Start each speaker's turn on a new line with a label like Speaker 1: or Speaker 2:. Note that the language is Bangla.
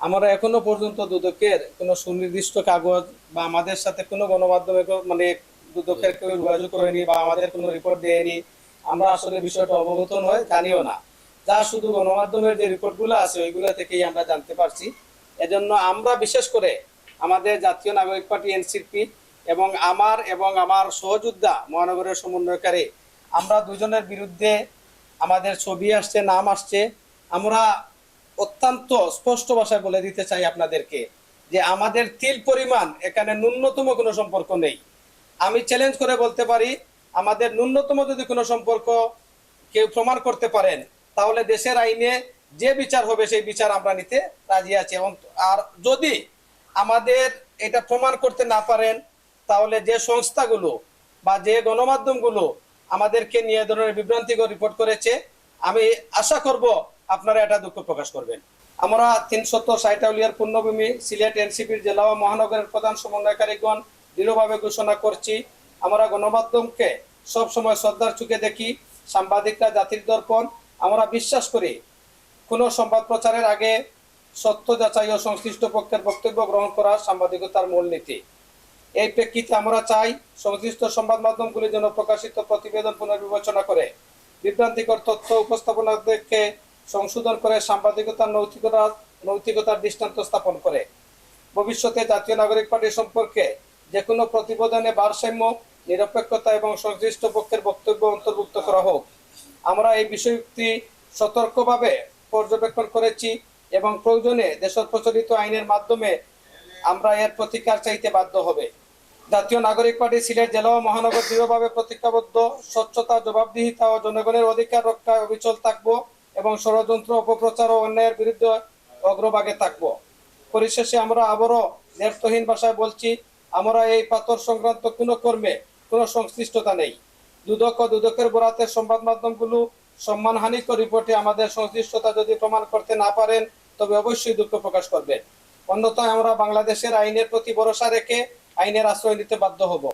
Speaker 1: আমরা এখনও পর্যন্ত দুদকের কোনো সুনির্দিষ্ট কাগজ বা আমাদের সাথে কোনো গণমাধ্যমে মানে দুদকের কেউ যোগাযোগ করেনি বা আমাদের কোনো রিপোর্ট দেয়নি। আমরা আসলে বিষয়টা অবগত নয়, জানিও না। যা শুধু গণমাধ্যমের যে রিপোর্টগুলো আছে, ওইগুলো থেকেই আমরা জানতে পারছি। এজন্য আমরা বিশেষ করে আমাদের জাতীয় নাগরিক পার্টি, এনসিপি এবং আমার এবং আমার সহযোদ্ধা মহানগরের সমন্বয়কারী, আমরা দুজনের বিরুদ্ধে আমাদের ছবি আসছে, নাম আসছে। আমরা অত্যন্ত স্পষ্ট ভাষায় বলে দিতে চাই আপনাদেরকে যে আমাদের তিল পরিমাণ এখানে ন্যূনতম কোনো সম্পর্ক নেই। আমি চ্যালেঞ্জ করে বলতে পারি, আমাদের ন্যূনতম যদি কোনো সম্পর্ক কেউ প্রমাণ করতে পারেন, তাহলে দেশের আইনে যে বিচার হবে সেই বিচার আমরা নিতে রাজি আছি। এবং আর যদি আমাদের এটা প্রমাণ করতে না পারেন, তাহলে যে সংস্থাগুলো বা যে গণমাধ্যমগুলো আমাদেরকে নিয়ে ধরনের বিভ্রান্তিকর রিপোর্ট করেছে, আমি আশা করব আপনারা এটা দুঃখ প্রকাশ করবেন। আমরা তিনশত ষাটাউলিয়ার পূর্ণভূমি সিলেট এনসিপির জেলা ও মহানগরের প্রধান সমন্বয়কারীগণ দৃঢ়ভাবে ঘোষণা করছি, আমরা গণমাধ্যমকে সব সময় শ্রদ্ধার চোখে দেখি, সাংবাদিকরা জাতির দর্পণ, আমরা বিশ্বাস করি, কোনো সংবাদ প্রচারের আগে সত্য যাচাই ও সংশ্লিষ্ট পক্ষের বক্তব্য গ্রহণ করা সাংবাদিকতার মূলনীতি এই প্রেক্ষিতে আমরা চাই, সংশ্লিষ্ট সংবাদ মাধ্যমগুলি যেন প্রকাশিত প্রতিবেদন পুনর্বিবেচনা করে, বিভ্রান্তিকর তথ্য উপস্থাপনাকে সংশোধন করে সাংবাদিকতার নৈতিকতা, নৈতিকতার দৃষ্টান্ত স্থাপন করে। ভবিষ্যতে জাতীয় নাগরিক পার্টি সম্পর্কে যে কোনো প্রতিবেদনে ভারসাম্য, নিরপেক্ষতা এবং সংশ্লিষ্ট পক্ষের বক্তব্য অন্তর্ভুক্ত করা হোক। আমরা এই বিষয়টি সতর্কভাবে পর্যবেক্ষণ করেছি এবং প্রয়োজনে দেশের প্রচলিত আইনের মাধ্যমে আমরা এর প্রতিকার চাইতে বাধ্য হবে। জাতীয় নাগরিক পার্টি, সিলেট জেলা ও মহানগর দৃঢ়ভাবে প্রতিজ্ঞাবদ্ধ, স্বচ্ছতা, জবাবদিহিতা ও জনগণের অধিকার রক্ষায় অবিচল থাকব। এবং ষড়যন্ত্র, অপপ্রচার ও অন্যায়ের বিরুদ্ধে অগ্রভাগে থাকব। পরিশেষে আমরা আবারও দ্ব্যর্থহীন ভাষায় বলছি, আমরা এই পাথর সংক্রান্ত কোনো কর্মে কোনো সংশ্লিষ্টতা নেই। দুদক ও দুদকের বরাতের সংবাদ মাধ্যমগুলো সম্মানহানিকর রিপোর্টে আমাদের সংশ্লিষ্টতা যদি প্রমাণ করতে না পারেন, তবে অবশ্যই দুঃখ প্রকাশ করবেন। অন্যথায় আমরা বাংলাদেশের আইনের প্রতি ভরসা রেখে আইনের আশ্রয় নিতে বাধ্য হব।